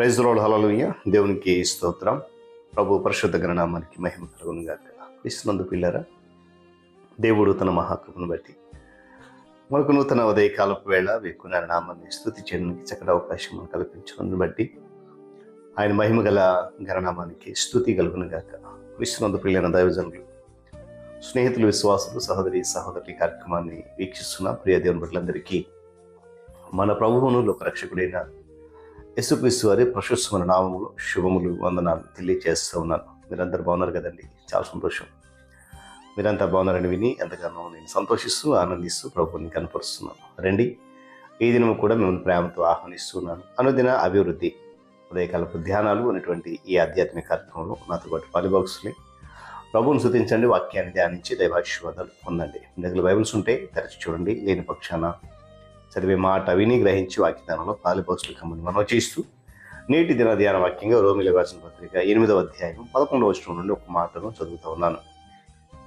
Praise road హలలుయ దేవునికి స్తోత్రం. ప్రభు పరిశుద్ధ గణనామానికి మహిమ కలుగును గాక. క్రీస్తునందు పిల్లరా దేవుడు తన మహాకృపను బట్టి మనకు నూతన ఉదయకాలపు వేళ వేకున్న నామాన్ని స్థుతి చేయడానికి చక్కటి అవకాశం మనకు బట్టి ఆయన మహిమ గల గణనామానికి స్థుతి కలుగును గాక. క్రీస్తునందు పిల్లైన దైవజనులు స్నేహితులు విశ్వాసులు సహోదరి సహోదరి కార్యక్రమాన్ని వీక్షిస్తున్న ప్రియ దేవుని బిడ్డలందరికీ మన ప్రభువును లోకరక్షకుడైన యశుక్రీస్తు వారి ప్రశస్తమైన నామములు శుభములు వందనాలు తెలియజేస్తూ ఉన్నాను. మీరందరూ బాగున్నారు కదండి? చాలా సంతోషం. మీరంతా బాగున్నారని విని ఎంతగానో నేను సంతోషిస్తూ ఆనందిస్తూ ప్రభుని కనపరుస్తున్నాను. రండి ఈ దినము కూడా మిమ్మల్ని ప్రేమతో ఆహ్వానిస్తున్నాను అనుదిన అభివృద్ధి ఉదయకాలపు ధ్యానాలు అనేటువంటి ఈ ఆధ్యాత్మిక కార్యక్రమంలో నాతో పాటు పాలిబాక్స్ని ప్రభువును శృతించండి వాక్యాన్ని ధ్యానించి దైవాశీర్వాదాలు పొందండి. మీ దగ్గర బైబిల్స్ ఉంటే తెరచి చూడండి లేని పక్షాన చదివే మాట విని గ్రహించి వాక్యదానంలో పాలిపోస్టులు కమ్మని మనం చేస్తూ నేటి దిన ధ్యాన వాక్యంగా రోమిల రాసిన పత్రిక ఎనిమిదవ అధ్యాయం పదకొండవ వచనం నుండి ఒక మాటను చదువుతూ ఉన్నాను.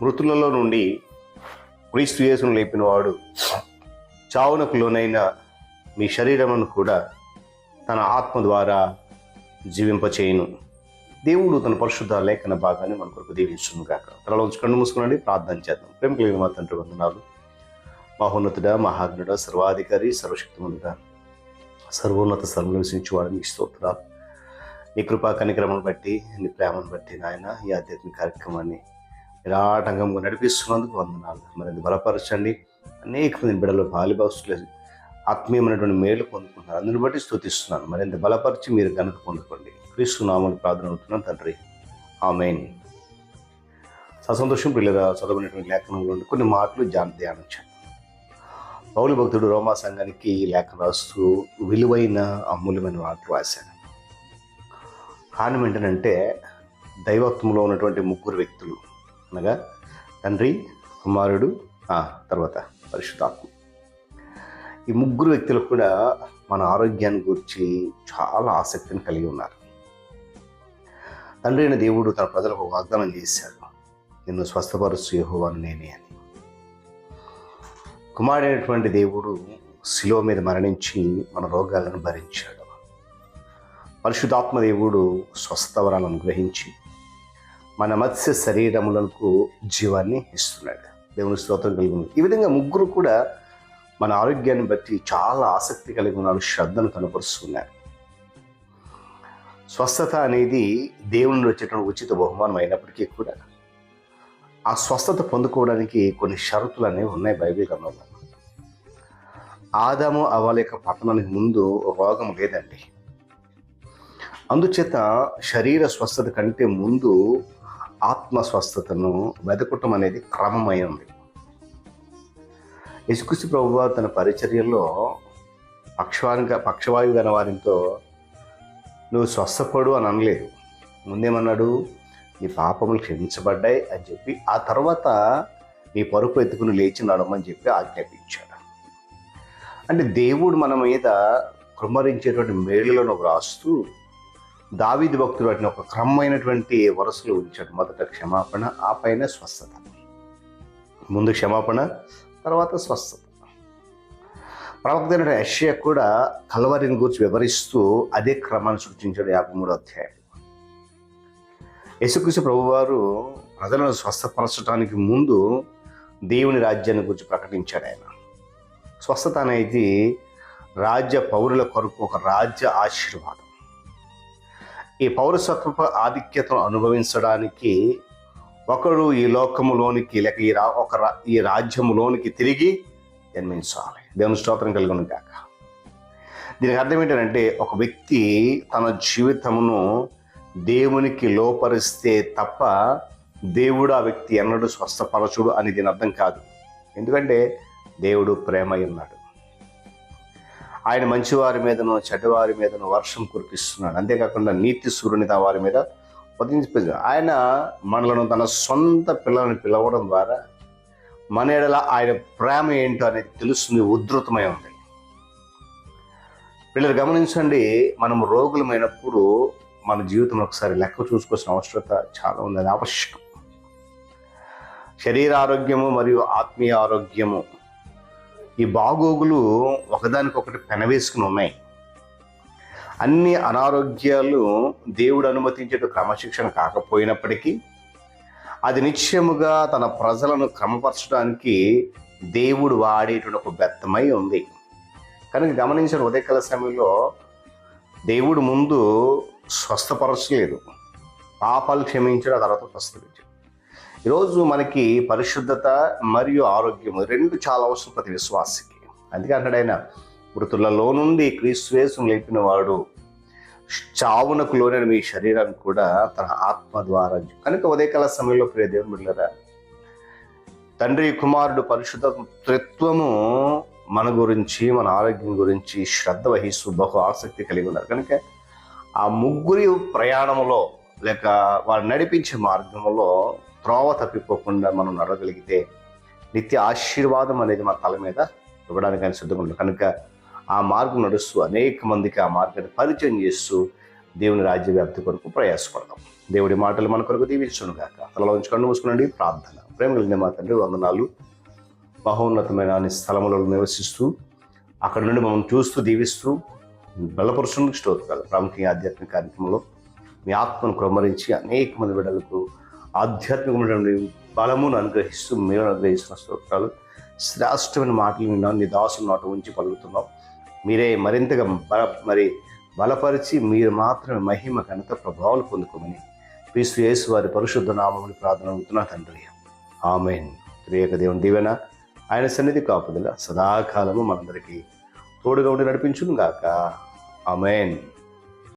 మృతులలో నుండి క్రీస్తు యేసును లేపిన వాడు చావునకు లోనైన మీ శరీరమును కూడా తన ఆత్మ ద్వారా జీవింపచేయును. దేవుడు తన పరిశుద్ధ లేఖన భాగాన్ని మన కొరకు దీవించును కాక తలలో కన్ను మూసుకునండి ప్రార్థన చేద్దాం. ప్రేమ కలిగిన మా తండ్రి వందనాలు. మహోన్నతుడ మహాగ్నుడ సర్వాధికారి సర్వశక్తిమంతుడ. సర్వోన్నత స్థలంలో నివసించేవాడు నీ స్తోత్రాలు. నీ కృపా కనిక్రమను బట్టి నీ ప్రేమను బట్టి నాయన ఈ ఆధ్యాత్మిక కార్యక్రమాన్ని విరాటంగా నడిపిస్తున్నందుకు వందనాలు. మరి బలపరచండి. అనేక మంది బిడ్డలు బాలిబాసులు ఆత్మీయమైనటువంటి మేలు పొందుకుంటున్నారు. అందుని బట్టి స్థుతిస్తున్నాను మరింత బలపరిచి మీరు ఘనత పొందుకోండి. క్రీస్తు నామని ప్రార్థన అవుతున్నాను తండ్రి. ఆమెన్. ససంతోషం పిల్లల చదవనటువంటి లేఖనంలో కొన్ని మాటలు ధ్యానం ధ్యానించాను పౌలు భక్తుడు రోమా సంఘానికి లేఖ రాస్తూ విలువైన అమూల్యమైన మాటలు రాశాడు. కారణం ఏంటంటే దైవత్వంలో ఉన్నటువంటి ముగ్గురు వ్యక్తులు అనగా తండ్రి కుమారుడు తర్వాత పరిశుద్ధాత్మ. ఈ ముగ్గురు వ్యక్తులు కూడా మన ఆరోగ్యాన్ని గురించి చాలా ఆసక్తిని కలిగి ఉన్నారు. తండ్రి అయిన దేవుడు తన ప్రజలకు వాగ్దానం చేశాడు. నిన్ను స్వస్థపరుచు యెహోవాను నేనే అని. కుమారుడైనటువంటి దేవుడు శిలువ మీద మరణించి మన రోగాలను భరించాడు. పరిశుద్ధాత్మ దేవుడు స్వస్థవరాలను అనుగ్రహించి మన మత్స్య శరీరములకు జీవాన్ని ఇస్తున్నాడు. దేవుని స్తోత్రం కలిగి ఉంది. ఈ విధంగా ముగ్గురు కూడా మన ఆరోగ్యాన్ని బట్టి చాలా ఆసక్తి కలిగి ఉన్నారు శ్రద్ధను కనపరుస్తున్నారు. స్వస్థత అనేది దేవుని వచ్చేటువంటి ఉచిత బహుమానం అయినప్పటికీ కూడా ఆ స్వస్థత పొందుకోవడానికి కొన్ని షరతులు అనేవి ఉన్నాయి బైబిల్ గ్రంథంలో. ఆదాము అవ్వాలి యొక్క పతనానికి ముందు రోగం లేదండి. అందుచేత శరీర స్వస్థత కంటే ముందు ఆత్మ స్వస్థతను వెతకటం అనేది క్రమమై ఉంది. యశుకృష్ణ ప్రభు తన పరిచర్యలో పక్షవానికి పక్షవాయువు గల వారితో నువ్వు స్వస్థపడు అని అనలేదు. ముందేమన్నాడు? నీ పాపములు క్షమించబడ్డాయి అని చెప్పి ఆ తర్వాత నీ పరుపు ఎత్తుకుని లేచి నడమని చెప్పి ఆజ్ఞాపించాడు. అంటే దేవుడు మన మీద కృమరించేటువంటి మేలులను వ్రాస్తూ దావిది భక్తులు వాటిని ఒక క్రమమైనటువంటి వరుసలో ఉంచాడు. మొదట క్షమాపణ ఆ పైన స్వస్థత. ముందు క్షమాపణ తర్వాత స్వస్థత. ప్రవక్త అయిన యెషయా కూడా కలవరిని గురించి వివరిస్తూ అదే క్రమాన్ని సృష్టించాడు యాభై మూడో అధ్యాయం యేసుకృష్ణ ప్రభువారు ప్రజలను స్వస్థపరచడానికి ముందు దేవుని రాజ్యాన్ని గురించి ప్రకటించాడు ఆయన. స్వస్థత అనేది రాజ్య పౌరుల కొరకు ఒక రాజ్య ఆశీర్వాదం. ఈ పౌరసత్వ ఆధిక్యతను అనుభవించడానికి ఒకడు ఈ లోకములోనికి లేక ఈ రా ఒక రా ఈ రాజ్యములోనికి తిరిగి జన్మించాలి. దేవుని స్తోత్రం కలిగి కాక దీనికి అర్థం ఏంటంటే ఒక వ్యక్తి తన జీవితమును దేవునికి లోపరిస్తే తప్ప దేవుడు ఆ వ్యక్తి ఎన్నడు స్వస్థపరచుడు అని దీని అర్థం కాదు. ఎందుకంటే దేవుడు ప్రేమ అయి ఉన్నాడు ఆయన మంచివారి మీదను చెడ్డవారి మీదను వర్షం కురిపిస్తున్నాడు. అంతేకాకుండా నీతి సూర్యుని తన వారి మీద ఉదయించి ఆయన మనలను తన సొంత పిల్లలను పిలవడం ద్వారా మన ఎడల ఆయన ప్రేమ ఏంటో అనేది తెలుస్తుంది ఉధృతమై ఉంది. పిల్లలు గమనించండి మనం రోగులమైనప్పుడు మన జీవితంలో ఒకసారి లెక్క చూసుకోవాల్సిన అవసరత చాలా ఉంది. అది ఆవశ్యకం. శరీర ఆరోగ్యము మరియు ఆత్మీయ ఆరోగ్యము ఈ బాగోగులు ఒకదానికొకటి పెనవేసుకుని ఉన్నాయి. అన్ని అనారోగ్యాలు దేవుడు అనుమతించేట క్రమశిక్షణ కాకపోయినప్పటికీ అది నిశ్చయముగా తన ప్రజలను క్రమపరచడానికి దేవుడు వాడేటువంటి ఒక బెత్తమై ఉంది. కనుక గమనించిన ఉదయకాల సమయంలో దేవుడు ముందు స్వస్థపరచలేదు. పాపాలు క్షమించడం ఆ తర్వాత స్వస్థపరిచాడు. ఈరోజు మనకి పరిశుద్ధత మరియు ఆరోగ్యం రెండు చాలా అవసరం ప్రతి విశ్వాసకి. అందుకే అంటాడు ఆయన మృతులలో నుండి క్రీస్తువేశం లేపిన వాడు చావునకు లోనైన మీ శరీరాన్ని కూడా తన ఆత్మ ద్వారా కనుక ఉదయకాల సమయంలో ప్రియ దేవుని తండ్రి కుమారుడు పరిశుద్ధ త్రిత్వము మన గురించి మన ఆరోగ్యం గురించి శ్రద్ధ వహిస్తూ బహు ఆసక్తి కలిగి ఉన్నారు. కనుక ఆ ముగ్గురి ప్రయాణంలో లేక వారు నడిపించే మార్గంలో త్రోవ తప్పిపోకుండా మనం నడవగలిగితే నిత్య ఆశీర్వాదం అనేది మన తల మీద ఇవ్వడానికి ఆయన సిద్ధంగా ఉంటుంది కనుక ఆ మార్గం నడుస్తూ అనేక మందికి ఆ మార్గాన్ని పరిచయం చేస్తూ దేవుని రాజ్య వ్యాప్తి కొరకు ప్రయాసపడదాం. దేవుడి మాటలు మన కొరకు దీవించును గాక తలలో ఉంచి కన్ను మూసుకునండి. ప్రార్థన. ప్రేమ కలిగిన మా తండ్రి వందనాలు. మహోన్నతమైన స్థలములలో నివసిస్తూ అక్కడ నుండి మమ్మల్ని చూస్తూ దీవిస్తూ బలపరుషునికి స్తోత్రాలు. ప్రాముఖ్యంగా ఆధ్యాత్మిక కార్యక్రమంలో మీ ఆత్మను క్రమరించి అనేక మంది బిడ్డలకు ఆధ్యాత్మికమైనటువంటి బలమును అనుగ్రహిస్తూ మీరు అనుగ్రహిస్తున్న స్తోత్రాలు. శ్రేష్టమైన మాటలు విన్నాం నీ దాసులు నాటు ఉంచి పలుకుతున్నాం మీరే మరింతగా బల మరి బలపరిచి మీరు మాత్రమే మహిమ ఘనత ప్రభావాలు పొందుకోమని క్రీస్తు యేసు వారి పరిశుద్ధ నామములు ప్రార్థన అవుతున్నా తండ్రి. ఆమెన్. త్రియక దేవుని దీవెన. ఆయన సన్నిధి కాపుదల సదాకాలము మనందరికీ తోడుగా ఉండి నడిపించును గాక అమెన్